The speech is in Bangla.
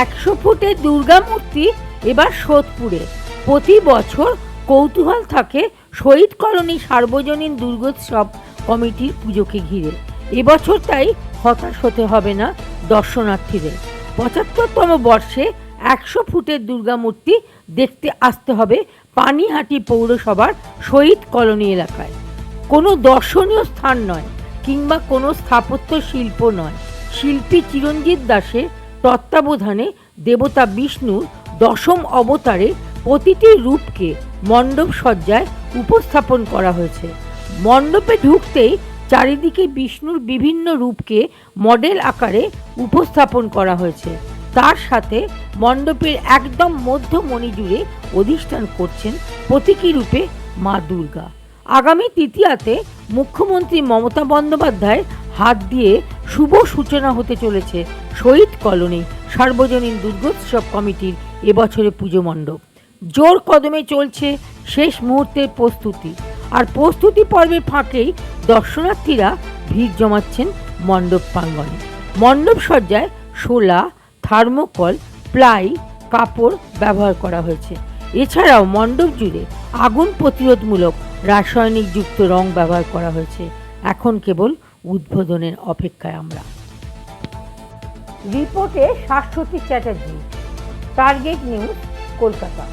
একশো ফুটের দুর্গা মূর্তি এবার সোদপুরে। প্রতি বছর কৌতূহল থাকে শহীদ কলোনি সার্বজনীন দুর্গোৎসব কমিটির পুজোকে ঘিরে। এবছর তাই হতাশ হতে হবে না দর্শনার্থীদের। পঁচাত্তরতম বর্ষে একশো ফুটের দুর্গা মূর্তি দেখতে আসতে হবে পানিহাটি পৌরসভার শহীদ কলোনি এলাকায়। কোনো দর্শনীয় স্থান নয় কিংবা কোনো স্থাপত্য শিল্প নয়। শিল্পী চিরঞ্জিত দাসের তত্ত্বাবধানে দেবতা বিষ্ণুর দশম অবতারে প্রতিটি রূপকে মণ্ডপ সজ্জায় উপস্থাপন করা হয়েছে। মণ্ডপে ঢুকতেই চারিদিকে বিষ্ণুর বিভিন্ন রূপকে মডেল আকারে উপস্থাপন করা হয়েছে। তার সাথে মণ্ডপের একদম মধ্যমণি জুড়ে অধিষ্ঠান করছেন প্রতীকী রূপে মা দুর্গা। আগামী তৃতীয়াতে মুখ্যমন্ত্রী মমতা বন্দ্যোপাধ্যায়ের হাত দিয়ে শুভ সূচনা হতে চলেছে শহীদ কলোনি সার্বজনীন দুর্গোৎসব কমিটির এবছরে পুজো মণ্ডপ। জোর কদমে চলছে শেষ মুহূর্তের প্রস্তুতি। আর প্রস্তুতি পর্বের ফাঁকেই দর্শনার্থীরা ভিড় জমাচ্ছেন মণ্ডপ প্রাঙ্গণে। মণ্ডপ সজ্জায় শোলা, থার্মোকল, প্লাই, কাপড় ব্যবহার করা হয়েছে। এছাড়াও মণ্ডপ জুড়ে আগুন প্রতিরোধমূলক রাসায়নিক যুক্ত রং ব্যবহার করা হয়েছে। এখন কেবল উদ্বোধনের অপেক্ষায় আমরা। রিপোর্টে শাশ্বতী চ্যাটার্জি টার্গেট নিউজ কলকাতা।